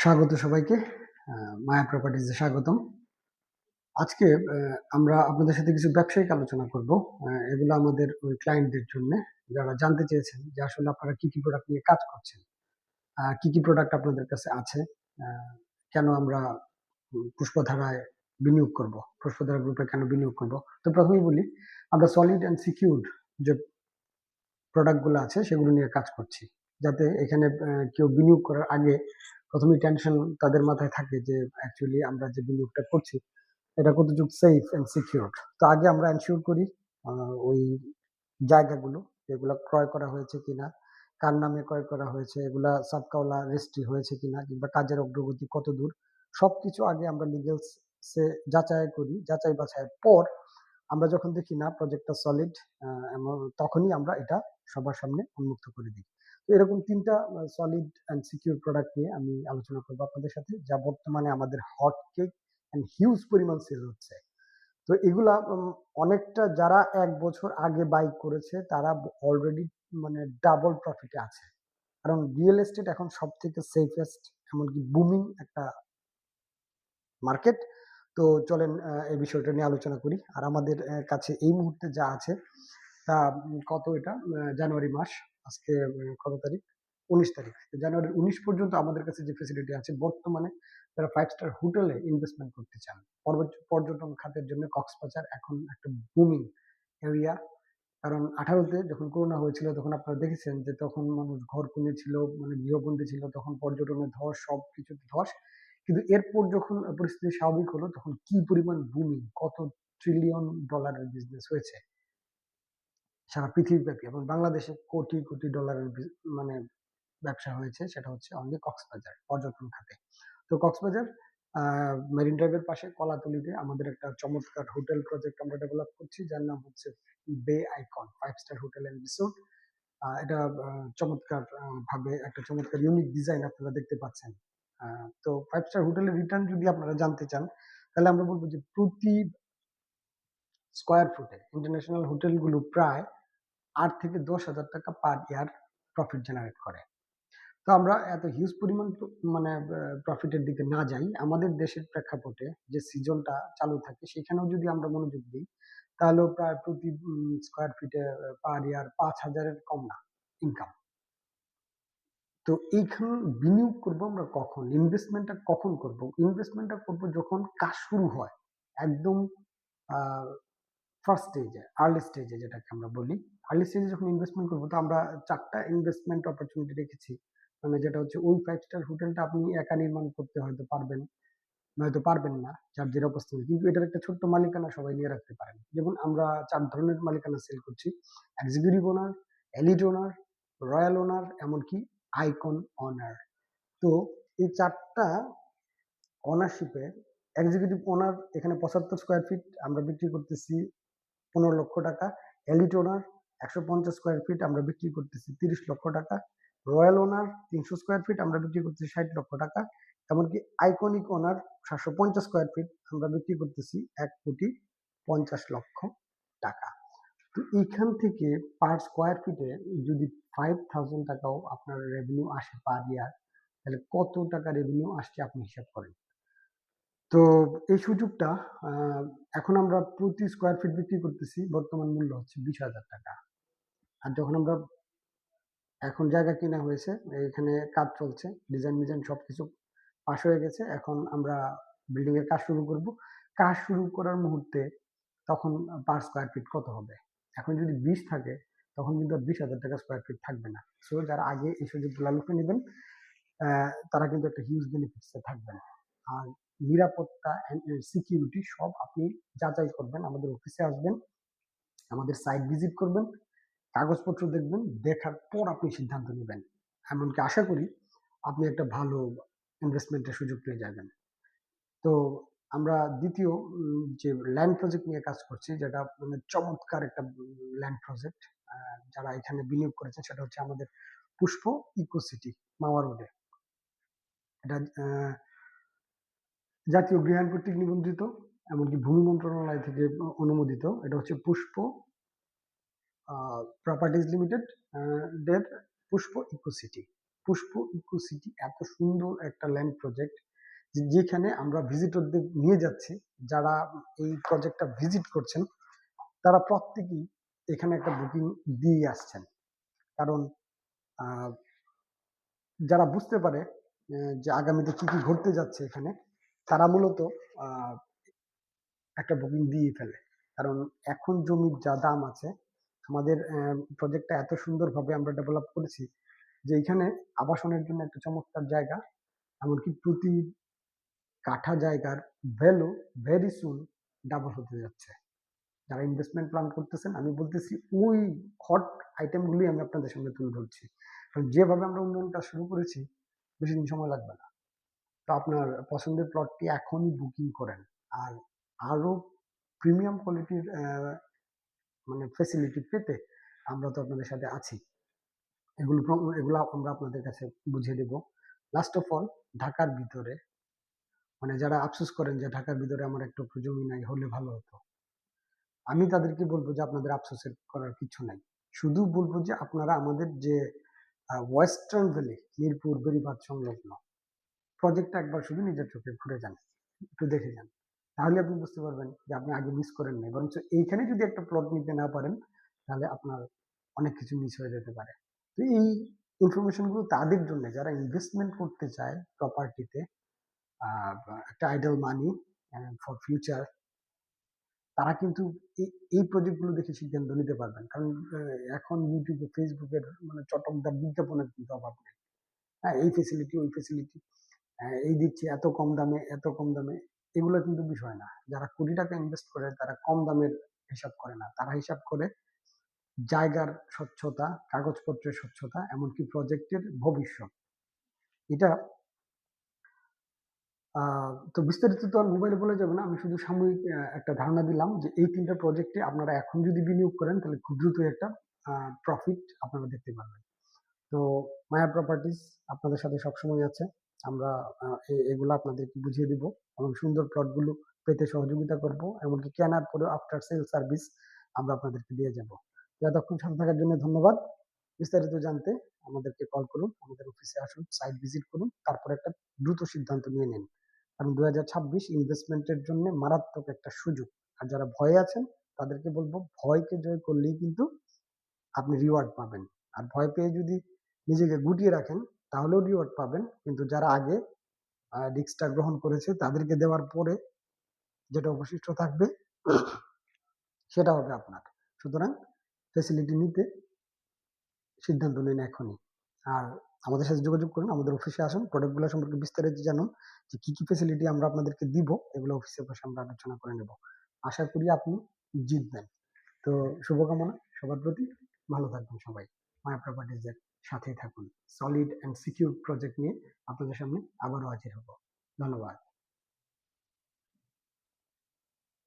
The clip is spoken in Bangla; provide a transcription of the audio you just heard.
স্বাগত সবাইকে মায়া প্রপার্টিজে স্বাগতম। আজকে আমরা আপনাদের সাথে কিছু ব্যবসায়িক আলোচনা করব এগুলো আমাদের ওই ক্লায়েন্টদের জন্য। যারা জানতে চেয়েছেন যে আসলে আপনারা কি কি প্রোডাক্ট নিয়ে কাজ করছেন কি কি প্রোডাক্ট আপনাদের কাছে আছে কেন আমরা পুষ্পধারায় বিনিয়োগ করব, পুষ্পধারা গ্রুপে কেন বিনিয়োগ করব। তো প্রথমেই বলি, আমরা সলিড অ্যান্ড সিকিউরড যে প্রোডাক্টগুলো আছে সেগুলো নিয়ে কাজ করছি। যাতে এখানে কেউ বিনিয়োগ করার আগে প্রথমে টেনশন তাদের মাথায় থাকে যে অ্যাকচুয়ালি আমরা যে বিনিয়োগটা করছি, এটা কতটুকু সেফ অ্যান্ড সিকিউর তো আগে আমরা এনশিওর করি ওই জায়গাগুলো, যেগুলো ক্রয় করা হয়েছে কিনা, কার নামে ক্রয় করা হয়েছে, এগুলা সাবকাওলা রেজিস্ট্রি হয়েছে কিনা, কিংবা কাজের অগ্রগতি কত দূর, সবকিছু আগে আমরা লিগেল সে যাচাই করি, যাচাই বাছাইয়ের পর আমরা যখন দেখি, না প্রজেক্টটা সলিড তখনই আমরা এটা সবার সামনে উন্মুক্ত করে দিই। এরকম তিনটা সলিড অ্যান্ড সিকিউর প্রোডাক্ট নিয়ে আমি আলোচনা করব আপনাদের সাথে, যা বর্তমানে আমাদের হট কেক অ্যান্ড হিউজ পরিমাণ সেল হচ্ছে। তো এগুলা অনেকটা যারা এক বছর আগে বাই করেছে, তারা অলরেডি মানে ডাবল প্রফিটে আছে। কারণ রিয়েল এস্টেট এখন সব থেকে সেফেস্ট এমনকি বুমিং একটা মার্কেট তো চলেন এই বিষয়টা নিয়ে আলোচনা করি। আর আমাদের কাছে এই মুহূর্তে যা আছে, তা কত এটা? জানুয়ারি মাস। আজকে কত তারিখ? উনিশ তারিখ। জানুয়ারির উনিশ পর্যন্ত আমাদের কাছে যে ফেসিলিটি আছে, বর্তমানে যারা ফাইভ স্টার হোটেলে ইনভেস্টমেন্ট করতে চান পর্যটন খাতের জন্য কক্সবাজার এখন একটা বুমিং এরিয়া কারণ আঠারোতে যখন করোনা হয়েছিল, তখন আপনারা দেখেছেন যে তখন মানুষ ঘর ছিল মানে গৃহবন্দী ছিল, তখন পর্যটনের ধস সব কিছু ধস। কিন্তু এরপর যখন পরিস্থিতি স্বাভাবিক হলো, তখন কি পরিমাণ বুমিং কত ট্রিলিয়ন ডলারের বিজনেস হয়েছে? সারা পৃথিবীব্যাপী এবং বাংলাদেশে কোটি কোটি ডলারের মানে ব্যবসা হয়েছে, সেটা হচ্ছে অনলি কক্সবাজার, পর্যটন খাতে। তো কক্সবাজার মেরিন ড্রাইভের পাশে কলাতলিতে আমাদের একটা চমৎকার হোটেল প্রজেক্ট আমরা ডেভেলপ করছি, যার নাম হচ্ছে bay icon five star hotel and resort এটা চমৎকার ভাবে একটা চমৎকার ইউনিক ডিজাইন আপনারা দেখতে পাচ্ছেন। তো ফাইভ স্টার হোটেলের রিটার্ন যদি আপনারা জানতে চান, তাহলে আমরা বলব যে প্রতি স্কোয়ার ফুটে ইন্টারন্যাশনাল হোটেলগুলো প্রায় আট থেকে দশ হাজার টাকা পার ইয়ার প্রফিট জেনারেট করে। তো আমরা এত হিউজ পরিমাণ প্র- মানে প্রফিটের দিকে না যাই, আমাদের দেশের প্রেক্ষাপটে যে সিজনটা চালু থাকে, সেখানেও যদি আমরা মনোযোগ দিই, তাহলেও প্রায় প্রতি স্কোয়ার ফিটে পার ইয়ার পাঁচ হাজারের কম না ইনকাম তো এইখানে বিনিয়োগ করব আমরা কখন? ইনভেস্টমেন্টটা কখন করব? ইনভেস্টমেন্টটা করব যখন কাজ শুরু হয়, একদম ফার্স্ট স্টেজে আর্লি স্টেজে যেটাকে আমরা বলি আর্লি স্টেজে যখন ইনভেস্টমেন্ট করব, তো আমরা চারটা ইনভেস্টমেন্ট অপরচুনিটি রেখেছি। মানে যেটা হচ্ছে ওই ফাইভ স্টার হোটেলটা আপনি একা নির্মাণ করতে হয়তো পারবেন নয়তো পারবেন না, যার যেটা কিন্তু এটার একটা ছোট্ট মালিকানা সবাই নিয়ে রাখতে পারেন। যেমন আমরা চার ধরনের মালিকানা সেল করছি। Executive owner elite owner royal owner এমনকি আইকন অনার তো এই চারটা ওনারশিপে এক্সিকিউটিভ ওনার এখানে পঁচাত্তর স্কোয়ার ফিট আমরা বিক্রি করতেছি। পনেরো লক্ষ টাকা। এলিট ওনার একশো পঞ্চাশ স্কোয়ার ফিট আমরা বিক্রি করতেছি তিরিশ লক্ষ টাকা। রয়্যাল ওনার তিনশো স্কোয়ার ফিট আমরা বিক্রি করতেছি ষাট লক্ষ টাকা। এমনকি আইকনিক ওনার সাতশো পঞ্চাশ স্কোয়ার ফিট আমরা বিক্রি করতেছি এক কোটি পঞ্চাশ লক্ষ টাকা। তো এইখান থেকে পার স্কোয়ার ফিটে যদি ফাইভ থাউজেন্ড টাকাও আপনার রেভিনিউ আসে পার ইয়ার তাহলে কত টাকা রেভিনিউ আসছে আপনি হিসাব করেন? তো এই সুযোগটা এখন আমরা প্রতি স্কোয়ার ফিট বিক্রি করতেছি, বর্তমান মূল্য হচ্ছে বিশ হাজার টাকা। আর যখন আমরা এখন জায়গা কিনা হয়েছে, এখানে কাজ চলছে ডিজাইন ডিজাইন সব কিছু পাশ হয়ে গেছে, এখন আমরা বিল্ডিং এর কাজ শুরু করব। কাজ শুরু করার মুহূর্তে তখন পার স্কোয়ার ফিট কত হবে? এখন যদি বিশ থাকে, তখন কিন্তু বিশ হাজার টাকা স্কোয়ার ফিট থাকবে না। সো যারা আগে এই সুযোগগুলো লুফে নেবেন তারা কিন্তু একটা হিউজ বেনিফিটসে থাকবেন। আর নিরাপত্তা সিকিউরিটি সব আপনি যাচাই করবেন, আমাদের অফিসে আসবেন, আমাদের সাইট ভিজিট করবেন, কাগজপত্র দেখবেন, দেখার পর আপনি সিদ্ধান্ত নেবেন। এমনকি আশা করি আপনি একটা ভালো ইনভেস্টমেন্টের সুযোগ পেয়ে যাবেন। তো আমরা দ্বিতীয় যে ল্যান্ড প্রজেক্ট নিয়ে কাজ করছি, যেটা মানে চমৎকার একটা ল্যান্ড প্রজেক্ট যারা এখানে বিনিয়োগ করেছে, সেটা হচ্ছে আমাদের পুষ্প ইকো সিটি মাওয়া রোডে এটা জাতীয় গৃহায়ণ কর্তৃক নিবন্ধিত, এমনকি ভূমি মন্ত্রণালয় থেকে অনুমোদিত। এটা হচ্ছে পুষ্প প্রপার্টিজ লিমিটেড দের Pushpa eco city Pushpa eco city এত সুন্দর একটা ল্যান্ড প্রজেক্ট যেখানে আমরা ভিজিটরদের নিয়ে যাচ্ছি, যারা এই প্রজেক্টটা ভিজিট করছেন, তারা প্রত্যেকেই এখানে একটা বুকিং দিয়ে আসছেন। কারণ যারা বুঝতে পারে যে আগামীতে কি কি ঘটতে যাচ্ছে এখানে তারা মূলত একটা বুকিং দিয়ে ফেলে। কারণ এখন জমির যা দাম আছে, আমাদের প্রজেক্টটা এত সুন্দরভাবে আমরা ডেভেলপ করেছি যে এখানে আবাসনের জন্য একটা চমৎকার জায়গা, এমনকি প্রতি কাঠা জায়গার ভ্যালু ভেরি সুন ডাবল হতে যাচ্ছে। যারা ইনভেস্টমেন্ট প্ল্যান করতেছেন, আমি বলতেছি ওই হট আইটেমগুলি আমি আপনাদের সঙ্গে তুলে ধরছি। কারণ যেভাবে আমরা উন্নয়নটা শুরু করেছি, বেশি দিন সময় লাগবে না। তো আপনার পছন্দের প্লটটি এখনই বুকিং করেন আর আরও প্রিমিয়াম কোয়ালিটির মানে ফেসিলিটি পেতে আমরা তো আপনাদের সাথে আছি। এগুলো এগুলো আমরা আপনাদের কাছে বুঝিয়ে দেব। লাস্ট অফ অল ঢাকার ভিতরে মানে যারা আফসোস করেন যে ঢাকার ভিতরে আমার একটু জমি নাই, হলে ভালো হতো। আমি তাদেরকে বলব যে আপনাদের আফসোসের করার কিছু নাই। শুধু বলব যে আপনারা আমাদের যে ওয়েস্টার্ন ভ্যালি মিরপুর বেরিবাদ সংলগ্ন প্রজেক্টটা একবার শুধু নিজের চোখে ঘুরে যান, একটু দেখে যান। তাহলে আপনি বুঝতে পারবেন যে আপনি আগে মিস করেন নাই। বরঞ্চ এইখানে যদি একটা প্লট নিতে না পারেন, তাহলে আপনার অনেক কিছু মিস হয়ে যেতে পারে। তো এই ইনফরমেশনগুলো তাদের জন্য, যারা ইনভেস্টমেন্ট করতে চায় প্রপার্টিতে একটা আইডল মানি ফর ফিউচার তারা কিন্তু এই- প্রজেক্টগুলো দেখে সিদ্ধান্ত নিতে পারবেন। কারণ এখন ইউটিউবে ফেসবুকের মানে চটকদার বিজ্ঞাপনের কিন্তু অভাব নেই। হ্যাঁ এই ফেসিলিটি ওই ফেসিলিটি এই দিচ্ছি এত কম দামে, এত কম দামে। এগুলো কিন্তু বিষয় না। যারা কোটি টাকা ইনভেস্ট করে, তারা কম দামের হিসাব করে না। তারা হিসাব করে জায়গার স্বচ্ছতা, কাগজপত্রের স্বচ্ছতা, এমনকি প্রজেক্টের ভবিষ্যৎ। এটা তো বিস্তারিত তো আর মোবাইলে বলে যাবে না। আমি শুধু সাময়িক একটা ধারণা দিলাম যে এই তিনটা প্রজেক্টে আপনারা এখন যদি বিনিয়োগ করেন, তাহলে খুব দ্রুতই একটা প্রফিট আপনারা দেখতে পারবেন। তো মায়া প্রপার্টিজ আপনাদের সাথে সবসময় আছে। আমরা এগুলো আপনাদেরকে বুঝিয়ে দিব এবং সুন্দর প্লটগুলো পেতে সহযোগিতা করব। এমনকি কেনার পরে আফটার সেল সার্ভিস আমরা আপনাদেরকে দিয়ে যাব। এতক্ষণ সাথে থাকার জন্য ধন্যবাদ। বিস্তারিত জানতে আমাদেরকে কল করুন, আমাদের অফিসে আসুন সাইট ভিজিট করুন, তারপর একটা দ্রুত সিদ্ধান্ত নিয়ে নিন। কারণ দু হাজার ছাব্বিশ ইনভেস্টমেন্টের জন্য মারাত্মক একটা সুযোগ। আর যারা ভয়ে আছেন, তাদেরকে বলব ভয়কে জয় করলেই কিন্তু আপনি রিওয়ার্ড পাবেন। আর ভয় পেয়ে যদি নিজেকে গুটিয়ে রাখেন তাহলেও রিওয়ার্ড পাবেন। কিন্তু যারা আগে রিস্কটা গ্রহণ করেছে, তাদেরকে দেওয়ার পরে যেটা অবশিষ্ট থাকবে, সেটা হবে আপনার। সুতরাং ফেসিলিটি নিতে সিদ্ধান্ত নিন এখনই। আর আমাদের সাথে যোগাযোগ করুন, আমাদের অফিসে আসুন। প্রোডাক্টগুলো সম্পর্কে বিস্তারিত জানুন যে কী কী ফেসিলিটি আমরা আপনাদেরকে দিব, এগুলো অফিসে বসে আমরা আলোচনা করে নেব। আশা করি আপনি জিতবেন। তো শুভকামনা সবার প্রতি। ভালো থাকবেন সবাই। মায়া প্রপার্টিজের সাথেই থাকুন। সলিড অ্যান্ড সিকিউর প্রজেক্ট নিয়ে আপনাদের সামনে আবারও হাজির হব। ধন্যবাদ।